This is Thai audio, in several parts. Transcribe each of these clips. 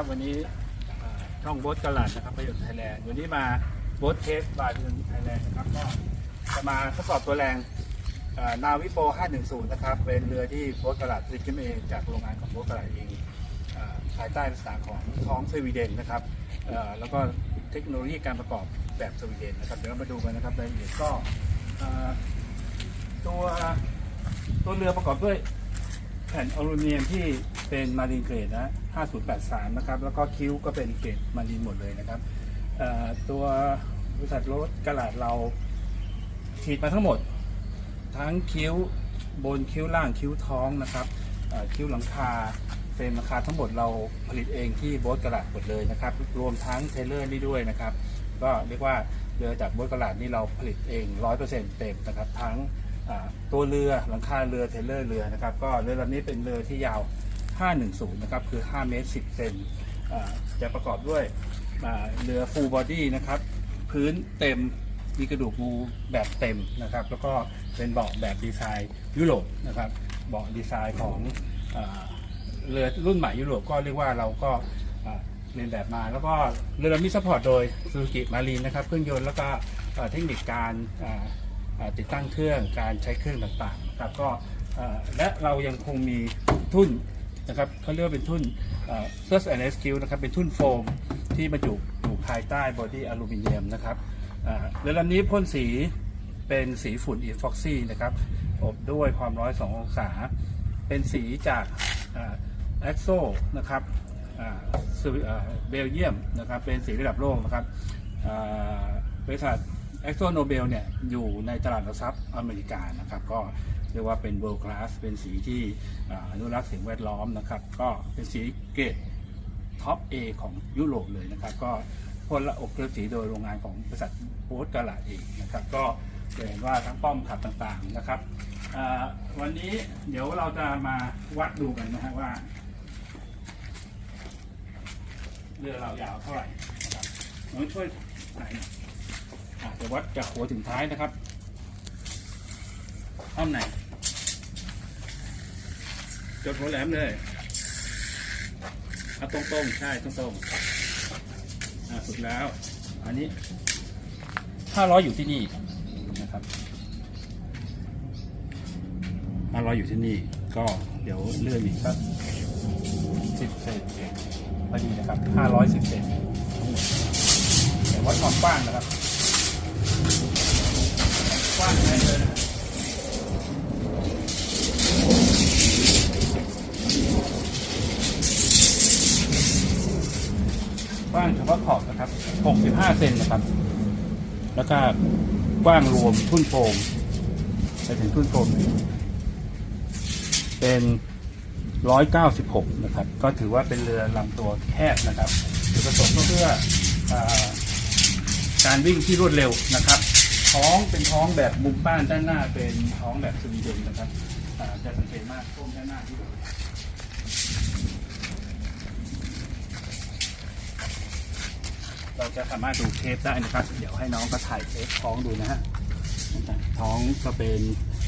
นะครับ วันนี้ช่องโบ๊ทกลาดนะครับประโยชน์ไทยแลนด์วันนี้มาโบ๊ทเทสบายประโยชน์ไทยแลนด์นะครับก็จะมาทดสอบตัวแรงนาวิโป 510 นะครับ เป็นเรือที่โบ๊ทกลาดผลิตขึ้นเองจากโรงงานของโบ๊ทกลาดเองเอ่อภายใต้ภาษาของท้องสวีเดนนะครับแล้วก็เทคโนโลยีการประกอบแบบสวีเดนนะครับเดี๋ยวเรามาดูกันนะครับรายละเอียดก็เอ่อตัวตัวเรือประกอบด้วยแผ่นอลูมิเนียมที่เป็นมารีนเกรดนะ 5083 นะครับ แล้วก็คิ้วก็เป็นเกรดมารีนหมดเลยนะครับตัวบริษัทรถกระดาษเราฉีดมาทั้งหมด ทั้งคิ้วบนคิ้วล่างคิ้วท้องนะครับคิ้วหลังคาเฟรมหลังคาทั้งหมดเราผลิตเองที่โบ๊ทกระดาษหมดเลยนะครับ รวมทั้งเทเลอร์นี่ด้วยนะครับ ก็เรียกว่าเรือจากโบ๊ทกระดาษนี่เราผลิตเอง 100%เต็มนะครับทั้งตัวเรือหลังคาเรือเทเลอร์เรือนะครับ ก็เรือลำนี้เป็นเรือที่ยาว 510 นะครับ คือ 5 เมตร 10 เซนจะประกอบด้วยเรือ full body นะครับ พื้นเต็มมีกระดูกงูแบบเต็มนะครับ แล้วก็เป็นเบาะแบบดีไซน์ยุโรปนะครับ เบาะดีไซน์ของอเรือรุ่นใหม่ยุโรปก็เรียกว่าเราก็เรียนแบบมา แล้วก็เรือลำนี้ซัพพอร์ตโดย Suzuki Marine นะครับ เครื่องยนต์แล้วก็เทคนิคการติดตั้งเครื่องการใช้เครื่องต่างๆนะครับก็และเรายังคงมีทุ่น นะครับเขาเรียกว่าเป็นทุ่นเอ่อ First and Rescue นะครับเป็นทุ่นโฟมที่บรรจุอยู่ภายใต้บอดี้อลูมิเนียมนะครับเรือลำนี้พ่นสีเป็นสีฝุ่นอีฟ็อกซี่นะครับอบด้วยความร้อน2องศา เป็นสีจากแอ็กโซนะครับเบลเยียมนะครับเป็นสีระดับโลกนะครับบริษัท e x x o n o b e l เนี่ยอยู่ในตลาดหลักทรัพย์อเมริกานะครับก็ เรียกว่าเป็น world class เป็นสีที่อนุรักษ์สิ่งแวดล้อมนะครับ ก็เป็นสีเกรดท็อป A ของยุโรปเลยนะครับ ก็พ่นละอบเคลือบสีโดยโรงงานของบริษัทโพสกาลาเองนะครับ ก็จะเห็นว่าทั้งป้อมขับต่างๆนะครับ วันนี้เดี๋ยวเราจะมาวัดดูกันนะฮะว่าเรือเรายาวเท่าไหร่นะครับน้องช่วยไหนอยอะววัดจากหัวถึงท้ายนะครับอ้อมไหน จดหัวแหลมเลยเอาตรงๆ ใช่ตรงๆอ่าสุดแล้ว อันนี้ห้าร้อยอยู่ที่นี่นะครับห้าร้อยอยู่ที่นี่ ก็เดี๋ยวเลื่อนอีกสักสิบเซนพอดีนะครับห้าร้อยสิบเซนเดี๋ยววัดความกว้างนะครับ กว้างได้เลยนะว้างเฉพาะขอบนะครับ 5เซนนะครับ แล้วก็กว้างรวมทุ่นโฟมไปถึงทุ่นโฟมนี้เป็น196 นะครับ ก็ถือว่าเป็นเรือลำตัวแคบนะครับจุดประสงค์ก็เพื่ออการวิ่งที่รวดเร็วนะครับ ท้องเป็นท้องแบบมุมบ้านด้านหน้าเป็นท้องแบบสวีเดนนะครับจะสังเกตมากช่วงด้านหน้าที่ เราจะสามารถดูเทปได้นะครับ เดี๋ยวให้น้องก็ถ่ายเทปท้องดูนะฮะท้องก็เป็น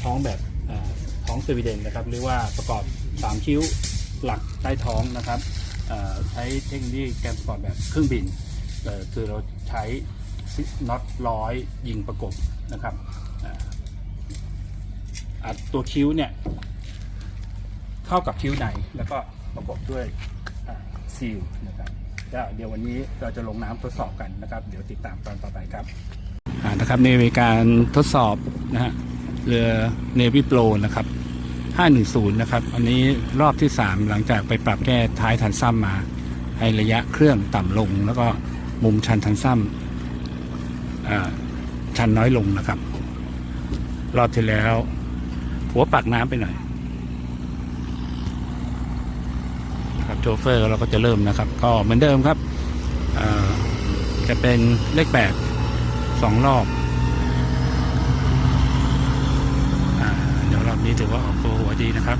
ท้องแบบอ่าท้องสวีเดนนะครับเรียกว่าประกอบสามคิ้วหลักใต้ท้องนะครับใช้เทคโนโลยีการประกอบแบบเครื่องบินคือเราใช้น็อตร้อยยิงประกบนะครับอ่าอ่าตัวคิ้วเนี่ยเข้ากับคิ้วไหนแล้วก็ประกบด้วยซีลนะครับ ก็เดี๋ยววันนี้เราจะลงน้ำทดสอบกันนะครับ เดี๋ยวติดตามตอนต่อไปครับนะครับในการทดสอบนะฮะเรือ Navy Pro นะครับ 510 นะครับ อันนี้รอบที่ 3 หลังจากไปปรับแก้ท้ายทันซ้ำมา ให้ระยะเครื่องต่ำลง แล้วก็มุมชันทันซ้ำอ่าชันน้อยลงนะครับ รอบที่แล้ว หัวปากน้ำไปหน่อย ครับ โชเฟอร์เราก็จะเริ่มนะครับ ก็เหมือนเดิมครับจะเป็นเลขแปดสองรอบอเดี๋ยวรอบนี้ถือว่าออกตัวหัวดีนะครับ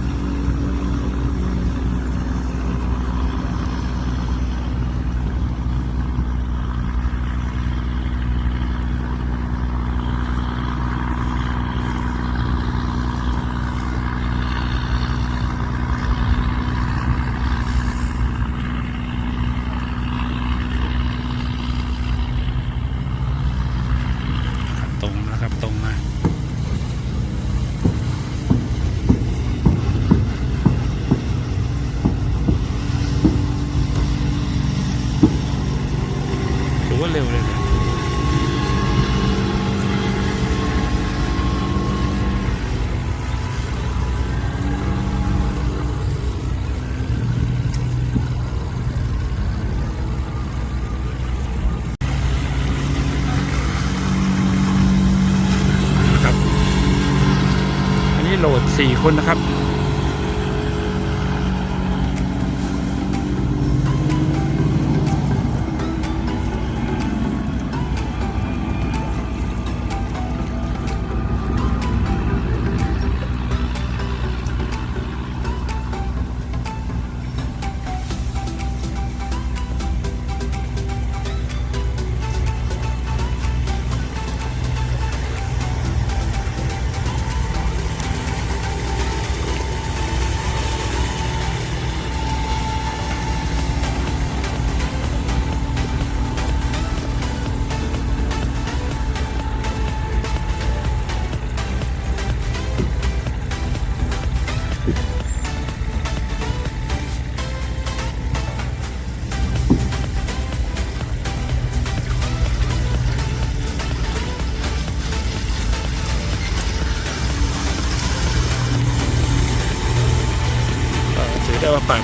โหลดสี่คนนะครับ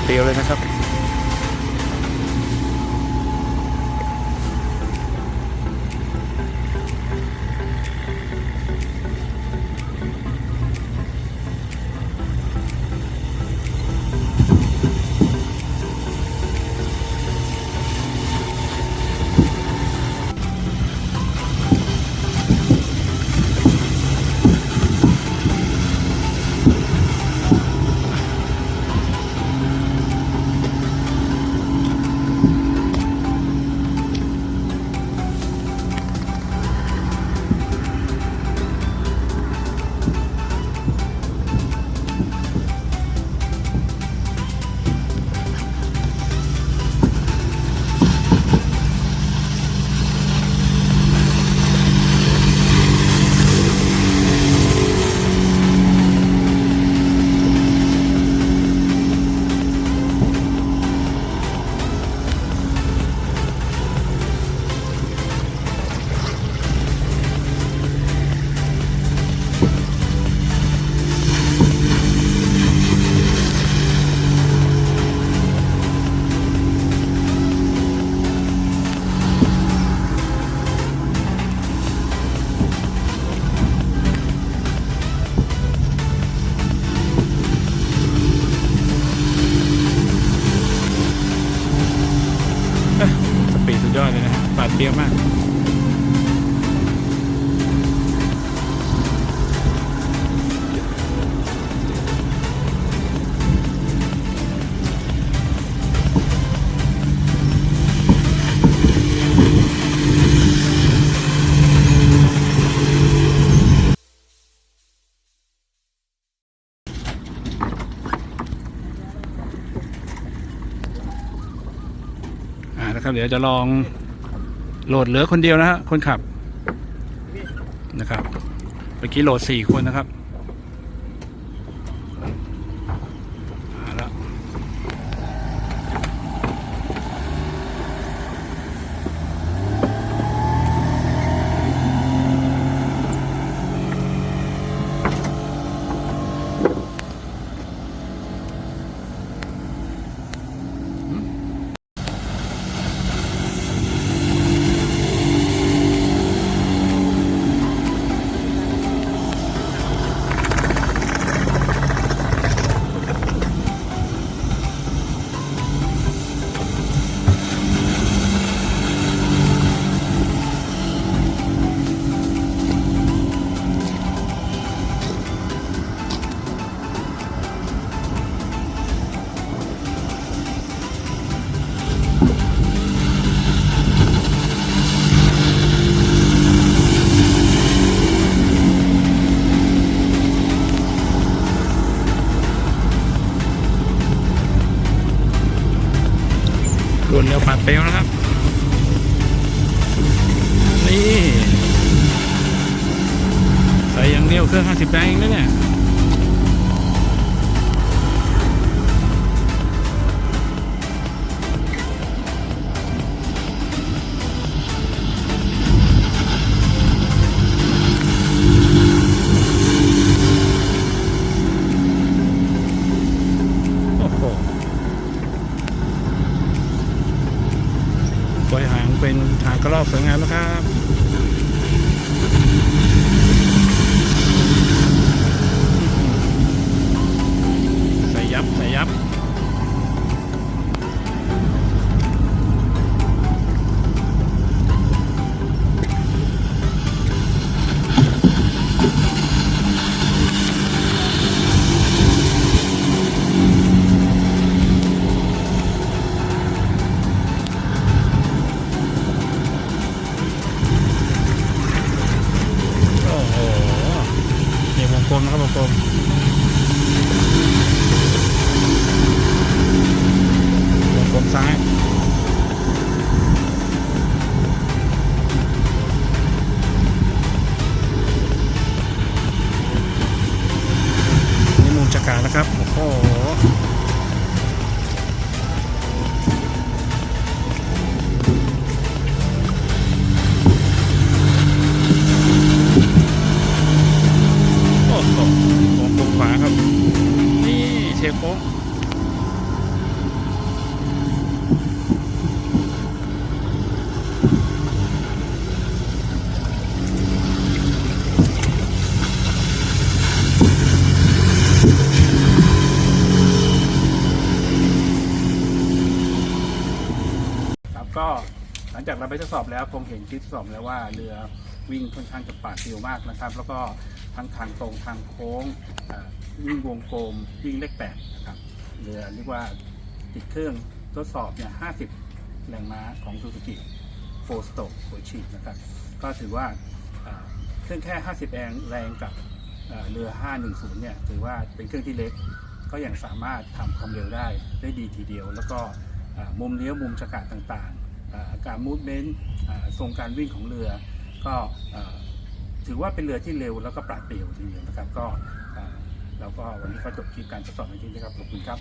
ได้ว่า นะครับ เดี๋ยวจะลองโหลดเหลือคนเดียวนะฮะคนขับนะครับเมื่อกี้โหลดสี่คนนะครับ รวนเร็วปัดเปรี้ยวนะครับ นี่ใส่อย่างเดียวเครื่อง 50 แรงเองนะเนี่ย กระรอกสวยงามนะครับ ก็หลังจากเราไปทดสอบแล้วคงเห็นคลิปทดสอบแล้วว่าเรือวิ่งค่อนข้างจะปาดเร็วมากนะครับ แล้วก็ทั้งทางตรงทางโค้งวิ่งวงกลมวิ่งเลขแปดนะครับเรือเรียกว่าติดเครื่องทดสอบเนี่ย50แรงม้าของ Suzuki โฟสโตกหัวฉีดนะครับ ก็ถือว่าเครื่องแค่ 50 แรงแรงกับเอ่อเรือ 510 เนี่ย ถือว่าเป็นเครื่องที่เล็ก ก็ยังสามารถทำความเร็วได้ได้ดีทีเดียว แล้วก็ มุมเลี้ยวมุมจักรต่างๆอ่อการมูฟเมนต์ทรงการวิ่งของเรือ ก็ถือว่าเป็นเรือที่เร็วแล้วก็ปราดเปรียวทีเดียวนะครับ ก็เอ่อเราก็วันนี้ก็จบคลิปการทดสอบในที่นี้ครับขอบคุณครับ